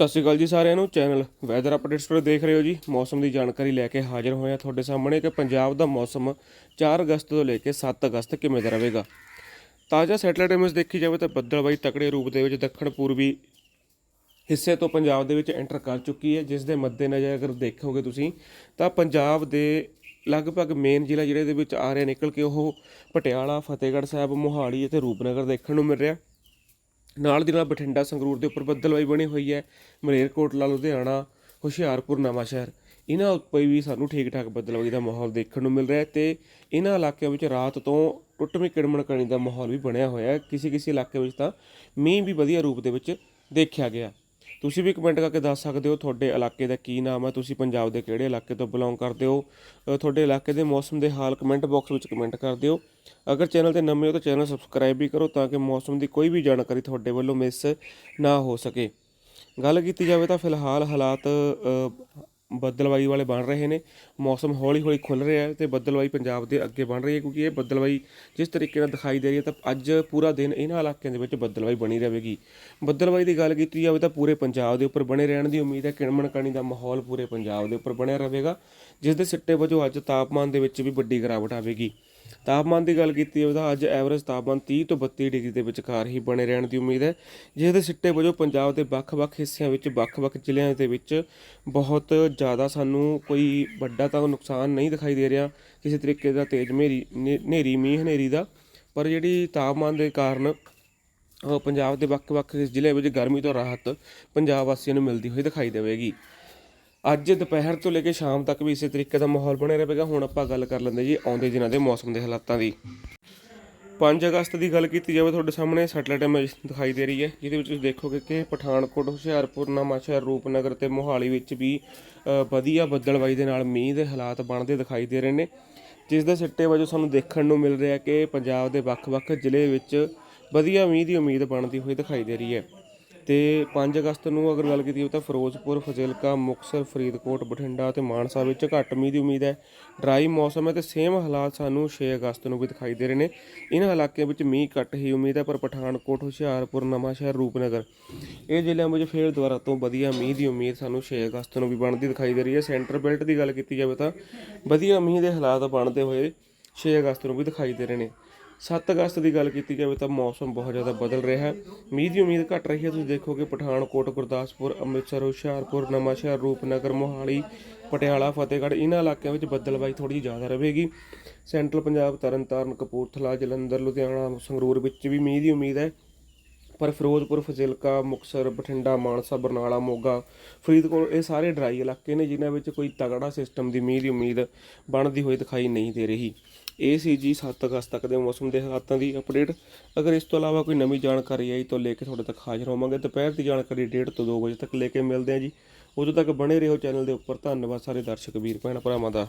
ਸਤਿ ਸ਼੍ਰੀ ਅਕਾਲ ਜੀ ਸਾਰਿਆਂ ਨੂੰ। ਚੈਨਲ ਵੈਦਰ ਅਪਡੇਟਸ ਤੋਂ ਦੇਖ ਰਹੇ ਹੋ ਜੀ। ਮੌਸਮ ਦੀ ਜਾਣਕਾਰੀ ਲੈ ਕੇ ਹਾਜ਼ਰ ਹੋਏ ਹਾਂ ਤੁਹਾਡੇ ਸਾਹਮਣੇ ਕਿ ਪੰਜਾਬ ਦਾ ਮੌਸਮ 4 ਅਗਸਤ ਤੋਂ ਲੈ ਕੇ 7 ਅਗਸਤ ਕਿਵੇਂ ਦਾ ਰਹੇਗਾ। ਤਾਜ਼ਾ ਸੈਟੇਲਾਈਟ ਇਮੇਜ ਦੇਖੀ ਜਾਵੇ ਤਾਂ ਬੱਦਲਬਾਈ ਤਕੜੇ ਰੂਪ ਦੇ ਵਿੱਚ ਦੱਖਣ ਪੂਰਬੀ ਹਿੱਸੇ ਤੋਂ ਪੰਜਾਬ ਦੇ ਵਿੱਚ ਐਂਟਰ ਕਰ ਚੁੱਕੀ ਹੈ। ਜਿਸ ਦੇ ਮੱਦੇਨਜ਼ਰ ਅਗਰ ਦੇਖੋਗੇ ਤੁਸੀਂ ਤਾਂ ਪੰਜਾਬ ਦੇ ਲਗਭਗ ਮੇਨ ਜ਼ਿਲ੍ਹਾ ਜਿਹੜੇ ਦੇ ਵਿੱਚ ਆ ਰਿਹਾ ਨਿਕਲ ਕੇ ਉਹ ਪਟਿਆਲਾ, ਫਤਿਹਗੜ੍ਹ ਸਾਹਿਬ, ਮੋਹਾਲੀ ਅਤੇ ਰੂਪਨਗਰ ਦੇਖਣ ਨੂੰ ਮਿਲ ਰਿਹਾ। ਨਾਲ ਦੀ ਨਾਲ ਬਠਿੰਡਾ ਸੰਗਰੂਰ ਦੇ ਉੱਪਰ ਬੱਦਲਵਾਈ ਬਣੀ ਹੋਈ ਹੈ। ਮਲੇਰਕੋਟਲਾ, ਲੁਧਿਆਣਾ, ਹੁਸ਼ਿਆਰਪੁਰ, ਨਵਾਂਸ਼ਹਿਰ, ਇਹਨਾਂ ਉੱਪਰ ਵੀ ਸਾਨੂੰ ਠੀਕ ਠਾਕ ਬੱਦਲਵਾਈ ਦਾ ਮਾਹੌਲ ਦੇਖਣ ਨੂੰ ਮਿਲ ਰਿਹਾ ਹੈ ਤੇ ਇਹਨਾਂ ਇਲਾਕਿਆਂ ਵਿੱਚ ਰਾਤ ਤੋਂ ਟੁੱਟਵੀਂ ਕਿੜਮਣ ਕਣੀ ਦਾ ਮਾਹੌਲ ਵੀ ਬਣਿਆ ਹੋਇਆ ਹੈ। ਕਿਸੇ ਕਿਸੇ ਇਲਾਕੇ ਵਿੱਚ ਤਾਂ ਮੀਂਹ ਵੀ ਵਧੀਆ ਰੂਪ ਦੇ ਵਿੱਚ ਦੇਖਿਆ ਗਿਆ। ਤੁਸੀਂ ਵੀ ਕਮੈਂਟ ਕਰਕੇ ਦੱਸ ਸਕਦੇ ਹੋ ਤੁਹਾਡੇ ਇਲਾਕੇ ਦਾ ਕੀ ਨਾਮ ਹੈ, ਤੁਸੀਂ ਪੰਜਾਬ ਦੇ ਕਿਹੜੇ ਇਲਾਕੇ ਤੋਂ ਬਿਲੋਂਗ ਕਰਦੇ ਹੋ ਤੁਹਾਡੇ ਇਲਾਕੇ ਦੇ ਮੌਸਮ ਦੇ ਹਾਲ ਕਮੈਂਟ ਬਾਕਸ ਵਿੱਚ ਕਮੈਂਟ ਕਰ ਦਿਓ। ਅਗਰ ਚੈਨਲ ਤੇ ਨਵੇਂ ਹੋ ਤਾਂ ਚੈਨਲ ਸਬਸਕ੍ਰਾਈਬ ਵੀ ਕਰੋ ਤਾਂ ਕਿ ਮੌਸਮ ਦੀ ਕੋਈ ਵੀ ਜਾਣਕਾਰੀ ਤੁਹਾਡੇ ਵੱਲੋਂ ਮਿਸ ਨਾ ਹੋ ਸਕੇ। ਗੱਲ ਕੀਤੀ ਜਾਵੇ ਤਾਂ ਫਿਲਹਾਲ ਹਾਲਾਤ ਬੱਦਲਵਾਈ ਵਾਲੇ ਬਣ ਰਹੇ ਨੇ। ਮੌਸਮ ਹੌਲੀ ਹੌਲੀ ਖੁੱਲ ਰਿਹਾ ਹੈ ਤੇ ਬੱਦਲਵਾਈ ਪੰਜਾਬ ਦੇ ਅੱਗੇ ਬਣ ਰਹੀ ਹੈ ਕਿਉਂਕਿ ਇਹ ਬੱਦਲਵਾਈ ਜਿਸ ਤਰੀਕੇ ਨਾਲ ਦਿਖਾਈ ਦੇ ਰਹੀ ਹੈ ਤਾਂ ਅੱਜ ਪੂਰਾ ਦਿਨ ਇਹਨਾਂ ਇਲਾਕਿਆਂ ਦੇ ਵਿੱਚ ਬੱਦਲਵਾਈ ਬਣੀ ਰਹੇਗੀ। ਬੱਦਲਵਾਈ ਦੀ ਗੱਲ ਕੀਤੀ ਜਾਵੇ ਤਾਂ ਪੂਰੇ ਪੰਜਾਬ ਦੇ ਉੱਪਰ ਬਣੇ ਰਹਿਣ ਦੀ ਉਮੀਦ ਹੈ। ਕਿਣਮਣ ਕਣੀ ਦਾ ਮਾਹੌਲ ਪੂਰੇ ਪੰਜਾਬ ਦੇ ਉੱਪਰ ਬਣਿਆ ਰਹੇਗਾ, ਜਿਸ ਦੇ ਸਿੱਟੇ ਵਜੋਂ ਅੱਜ ਤਾਪਮਾਨ ਦੇ ਵਿੱਚ ਵੀ ਵੱਡੀ ਗਿਰਾਵਟ ਆਵੇਗੀ। ਤਾਪਮਾਨ ਦੀ ਗੱਲ ਕੀਤੀ ਜਾਵੇ ਤਾਂ ਅੱਜ ਐਵਰੇਜ ਤਾਪਮਾਨ 30 ਤੋਂ 32 ਡਿਗਰੀ ਦੇ ਵਿਚਕਾਰ ਹੀ ਬਣੇ ਰਹਿਣ ਦੀ ਉਮੀਦ ਹੈ, ਜਿਸ ਦੇ ਸਿੱਟੇ ਵਜੋਂ ਪੰਜਾਬ ਦੇ ਵੱਖ-ਵੱਖ ਹਿੱਸਿਆਂ ਵਿੱਚ, ਵੱਖ-ਵੱਖ ਜ਼ਿਲ੍ਹਿਆਂ ਦੇ ਵਿੱਚ ਬਹੁਤ ਜ਼ਿਆਦਾ ਸਾਨੂੰ ਕੋਈ ਵੱਡਾ ਤਾਂ ਨੁਕਸਾਨ ਨਹੀਂ ਦਿਖਾਈ ਦੇ ਰਿਹਾ, ਕਿਸੇ ਤਰੀਕੇ ਦਾ ਤੇਜ਼ ਹਨੇਰੀ ਹਨੇਰੀ, ਮੀਂਹ ਹਨੇਰੀ ਦਾ, ਪਰ ਜਿਹੜੀ ਤਾਪਮਾਨ ਦੇ ਕਾਰਨ ਪੰਜਾਬ ਦੇ ਵੱਖ-ਵੱਖ ਜ਼ਿਲ੍ਹੇ ਵਿੱਚ ਗਰਮੀ ਤੋਂ ਰਾਹਤ ਪੰਜਾਬ ਵਾਸੀਆਂ ਨੂੰ ਮਿਲਦੀ ਹੋਈ ਦਿਖਾਈ ਦੇਵੇਗੀ। ਅੱਜ ਦੁਪਹਿਰ ਤੋਂ ਲੈ ਕੇ ਸ਼ਾਮ ਤੱਕ ਵੀ ਇਸੇ ਤਰੀਕੇ ਦਾ ਮਾਹੌਲ ਬਣਿਆ ਰਹੇਗਾ। ਹੁਣ ਆਪਾਂ ਗੱਲ ਕਰ ਲੈਂਦੇ ਜੀ ਆਉਂਦੇ ਦਿਨਾਂ ਦੇ ਮੌਸਮ ਦੇ ਹਾਲਾਤਾਂ ਦੀ। 5 ਅਗਸਤ ਦੀ ਗੱਲ ਕੀਤੀ ਜਾਵੇ ਤੁਹਾਡੇ ਸਾਹਮਣੇ, ਸੈਟਲਾਈਟ ਇਮੇਜ ਦਿਖਾਈ ਦੇ ਰਹੀ ਹੈ, ਜਿਹਦੇ ਵਿੱਚ ਤੁਸੀਂ ਦੇਖੋਗੇ ਕਿ ਪਠਾਨਕੋਟ, ਹੁਸ਼ਿਆਰਪੁਰ, ਨਵਾਂਸ਼ਹਿਰ, ਰੂਪਨਗਰ ਤੇ ਮੋਹਾਲੀ ਵਿੱਚ ਵੀ ਵਧੀਆ ਬੱਦਲਵਾਈ ਦੇ ਨਾਲ ਮੀਂਹ ਦੇ ਹਾਲਾਤ ਬਣਦੇ ਦਿਖਾਈ ਦੇ ਰਹੇ ਨੇ। ਜਿਸ ਦੇ ਸਿੱਟੇ ਵਜੋਂ ਸਾਨੂੰ ਦੇਖਣ ਨੂੰ ਮਿਲ ਰਿਹਾ ਕਿ ਪੰਜਾਬ ਦੇ ਵੱਖ-ਵੱਖ ਜ਼ਿਲ੍ਹੇ ਵਿੱਚ ਵਧੀਆ ਮੀਂਹ ਦੀ ਉਮੀਦ ਬਣਦੀ ਹੋਈ ਦਿਖਾਈ ਦੇ ਰਹੀ ਹੈ। ਤੇ 5 ਅਗਸਤ ਨੂੰ ਅਗਰ ਗੱਲ ਕੀਤੀ ਜਾਵੇ ਤਾਂ ਫਿਰੋਜ਼ਪੁਰ, ਫਜ਼ਿਲਕਾ, ਮੁਕਤਸਰ, ਫਰੀਦਕੋਟ, ਬਠਿੰਡਾ ਤੇ ਮਾਨਸਾ ਵਿੱਚ ਘੱਟ ਮੀਂਹ ਦੀ ਉਮੀਦ ਹੈ। ਡਰਾਈ ਮੌਸਮ ਹੈ ਤੇ ਸੇਮ ਹਾਲਾਤ ਸਾਨੂੰ 6 ਅਗਸਤ ਨੂੰ ਵੀ ਦਿਖਾਈ ਦੇ ਰਹੇ ਨੇ। ਇਹਨਾਂ ਇਲਾਕਿਆਂ ਵਿੱਚ ਮੀਂਹ ਘੱਟ ਹੀ ਉਮੀਦ ਹੈ ਪਰ ਪਠਾਨਕੋਟ, ਹੁਸ਼ਿਆਰਪੁਰ, ਨਵਾਂਸ਼ਹਿਰ, ਰੂਪਨਗਰ ਇਹ ਜ਼ਿਲ੍ਹਿਆਂ ਵਿੱਚ ਫੇਰ ਦੁਬਾਰਾ ਤੋਂ ਵਧੀਆ ਮੀਂਹ ਦੀ ਉਮੀਦ ਸਾਨੂੰ 6 ਅਗਸਤ ਨੂੰ ਵੀ ਬਣਦੀ ਦਿਖਾਈ ਦੇ ਰਹੀ ਹੈ। ਸੈਂਟਰ ਬੈਲਟ ਦੀ ਗੱਲ ਕੀਤੀ ਜਾਵੇ ਤਾਂ ਵਧੀਆ ਮੀਂਹ ਦੇ ਹਾਲਾਤ ਬਣਦੇ ਹੋਏ 6 ਅਗਸਤ ਨੂੰ ਵੀ ਦਿਖਾਈ ਦੇ ਰਹੇ ਨੇ। 7 ਅਗਸਤ ਦੀ ਗੱਲ ਕੀਤੀ ਜਾਵੇ ਤਾਂ ਮੌਸਮ ਬਹੁਤ ਜ਼ਿਆਦਾ ਬਦਲ ਰਿਹਾ ਹੈ। ਮੀਂਹ ਦੀ ਉਮੀਦ ਘਟ ਰਹੀ ਹੈ। ਤੁਸੀਂ ਦੇਖੋਗੇ ਪਠਾਨਕੋਟ, ਗੁਰਦਾਸਪੁਰ, ਅੰਮ੍ਰਿਤਸਰ, ਹੁਸ਼ਿਆਰਪੁਰ, ਨਵਾਂਸ਼ਹਿਰ, ਰੂਪਨਗਰ, ਮੋਹਾਲੀ, ਪਟਿਆਲਾ, ਫਤਿਹਗੜ੍ਹ ਇਹਨਾਂ ਇਲਾਕਿਆਂ ਵਿੱਚ ਬੱਦਲਬਾਈ ਥੋੜੀ ਜਿਹੀ ਜ਼ਿਆਦਾ ਰਹੇਗੀ। ਸੈਂਟਰਲ ਪੰਜਾਬ, ਤਰਨਤਾਰਨ, ਕਪੂਰਥਲਾ, ਜਲੰਧਰ, ਲੁਧਿਆਣਾ, ਸੰਗਰੂਰ ਵਿੱਚ ਵੀ ਮੀਂਹ ਦੀ ਉਮੀਦ ਹੈ ਪਰ ਫਿਰੋਜ਼ਪੁਰ, ਫਜ਼ਿਲਕਾ, ਮੁਕਤਸਰ, ਬਠਿੰਡਾ, ਮਾਨਸਾ, ਬਰਨਾਲਾ, ਮੋਗਾ, ਫਰੀਦਕੋਟ ਇਹ ਸਾਰੇ ਡਰਾਈ ਇਲਾਕੇ ਨੇ ਜਿਨ੍ਹਾਂ ਵਿੱਚ ਕੋਈ ਤਗੜਾ ਸਿਸਟਮ ਦੀ ਮੀਂਹ ਦੀ ਉਮੀਦ ਬਣਦੀ ਹੋਈ ਦਿਖਾਈ ਨਹੀਂ ਦੇ ਰਹੀ। ਇਹ ਸੀ ਜੀ 7 ਅਗਸਤ ਤੱਕ ਦੇ ਮੌਸਮ ਦੇ ਹਾਲਾਤਾਂ ਦੀ ਅਪਡੇਟ ਅਗਰ ਇਸ ਤੋਂ ਇਲਾਵਾ ਕੋਈ ਨਵੀਂ ਜਾਣਕਾਰੀ ਆਈ ਤਾਂ ਲੈ ਕੇ ਤੁਹਾਡੇ ਤੱਕ ਹਾਜ਼ਰ ਹੋਵਾਂਗੇ। ਦੁਪਹਿਰ ਦੀ ਜਾਣਕਾਰੀ 1:30 ਤੋਂ 2 ਵਜੇ ਤੱਕ ਲੈ ਕੇ ਮਿਲਦੇ ਹਾਂ ਜੀ। ਉਦੋਂ ਤੱਕ ਬਣੇ ਰਹੋ ਚੈਨਲ ਦੇ ਉੱਪਰ। ਧੰਨਵਾਦ ਸਾਰੇ ਦਰਸ਼ਕ, ਵੀਰ, ਭੈਣ ਭਰਾਵਾਂ ਦਾ।